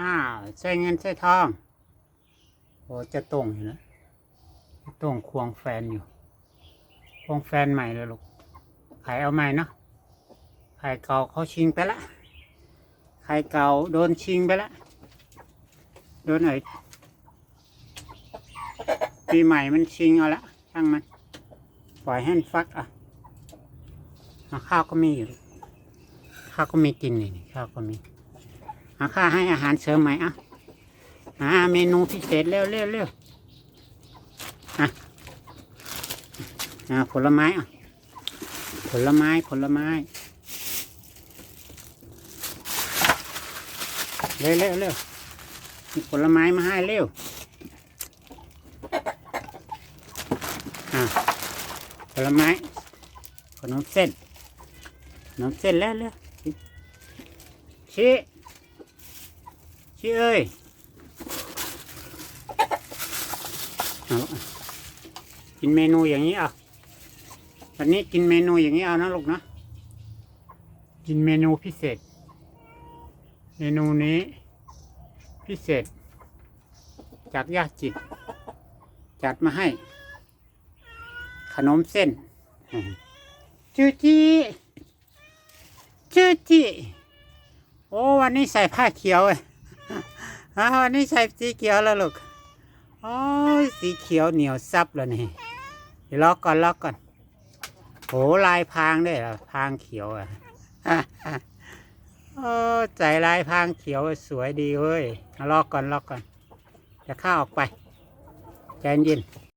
อ้าวใส่เงินใส่ทองโอ้จะตรงอยู่นะตรงควงแฟนอยู่ ควงแฟนใหม่เลยลูกขายเอาใหม่เนาะขายเก่าเขาชิงไปละขายเก่าโดนชิงไปละโดนไหนปีใหม่มันชิงเอาละช่างมันปล่อยให้มันฟักอะข้าวก็มีอยู่ข้าวก็มีกินนี่ข้าวก็มี อาข้าให้อาหารเสริมไหมอะอ่าเมนูพิเศษเร็วเร็วเร็วอะอ่าผลไม้อะผลไม้ผลไม้เร็วเร็วเร็วมีผลไม้มาให้เร็วอะผลไม้ขนมเส้นขนมเส้นแล้วเร็วชี้ ชี้เอ้ยกินเมนูอย่างนี้เอาวันนี้กินเมนูอย่างนี้เอานะลูกนะ กินเมนูพิเศษ เมนูนี้ พิเศษ จากยาจิต จัดมาให้ ขนมเส้นจูจีจูจีโอ้วันนี้ใส่ผ้าเขียวเอ้ย อ่าวันนี้ใช้สีเขียวแล้วลูกโอ้ยสีเขียวเหนียวซับแล้วนี่เดี๋ยวล็อกก่อนล็อกก่อนโหลายพรางด้วยเหรอพรางเขียวอะโอ้ใจลายพรางเขียวสวยดีเว้ยล็อกก่อนล็อกก่อนจะเข้าออกไปใจเย็น